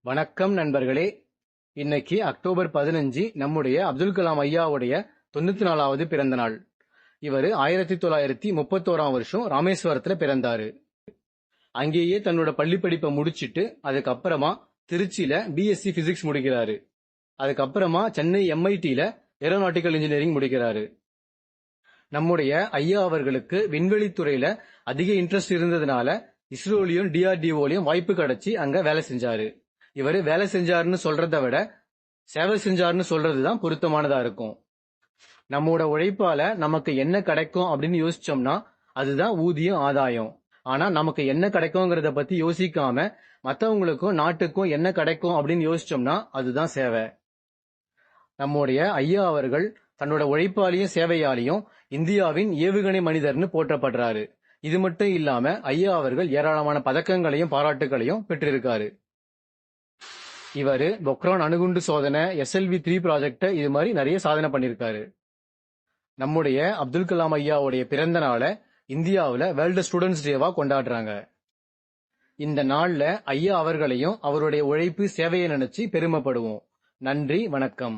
வணக்கம் நண்பர்களே. இன்னைக்கு அக்டோபர் பதினஞ்சு நம்முடைய அப்துல் கலாம் ஐயாவுடைய தொண்ணூத்தி நாலாவது பிறந்த நாள். இவர் ஆயிரத்தி தொள்ளாயிரத்தி முப்பத்தோராம் வருஷம் ராமேஸ்வரத்துல பிறந்தாரு. அங்கேயே தன்னோட பள்ளி படிப்பை முடிச்சிட்டு அதுக்கப்புறமா திருச்சியில பிஎஸ்சி பிசிக்ஸ் முடிக்கிறாரு. அதுக்கப்புறமா சென்னை எம்ஐடியில ஏரோநாட்டிக்கல் இன்ஜினியரிங் முடிக்கிறாரு. நம்முடைய ஐயா அவர்களுக்கு விண்வெளித்துறையில அதிக இன்ட்ரெஸ்ட் இருந்ததுனால இஸ்ரோலையும் டிஆர்டிஓலையும் வாய்ப்பு கிடைச்சி அங்க வேலை செஞ்சாரு. இவர் வேலை செஞ்சாருன்னு சொல்றத விட சேவை செஞ்சாருன்னு சொல்றதுதான் பொருத்தமானதா இருக்கும். நம்மோட உழைப்பால நமக்கு என்ன கிடைக்கும் அப்படின்னு யோசிச்சோம்னா அதுதான் ஊதியம் ஆதாயம். ஆனா நமக்கு என்ன கிடைக்குங்கிறத பத்தி யோசிக்காம மற்றவங்களுக்கும் நாட்டுக்கும் என்ன கிடைக்கும் அப்படின்னு யோசிச்சோம்னா அதுதான் சேவை. நம்முடைய ஐயா அவர்கள் தன்னோட உழைப்பாலையும் சேவையாலையும் இந்தியாவின் ஏவுகணை மனிதர்னு போற்றப்படுறாரு. இது மட்டும் இல்லாம ஐயா அவர்கள் ஏராளமான பதக்கங்களையும் பாராட்டுகளையும் பெற்றிருக்காரு. இவர் பொக்ரான் அணுகுண்டு சோதனை எஸ்எல்வி த்ரீ ப்ராஜெக்ட இது மாதிரி நிறைய சாதனை பண்ணியிருக்காரு நம்முடைய அப்துல் கலாம் ஐயாவுடைய பிறந்த நாளை இந்தியாவில் வேர்ல்டு ஸ்டூடெண்ட்ஸ் டேவா கொண்டாடுறாங்க. இந்த நாள்ல ஐயா அவர்களையும் அவருடைய உழைப்பு சேவையை நினைச்சு பெருமைப்படுவோம். நன்றி வணக்கம்.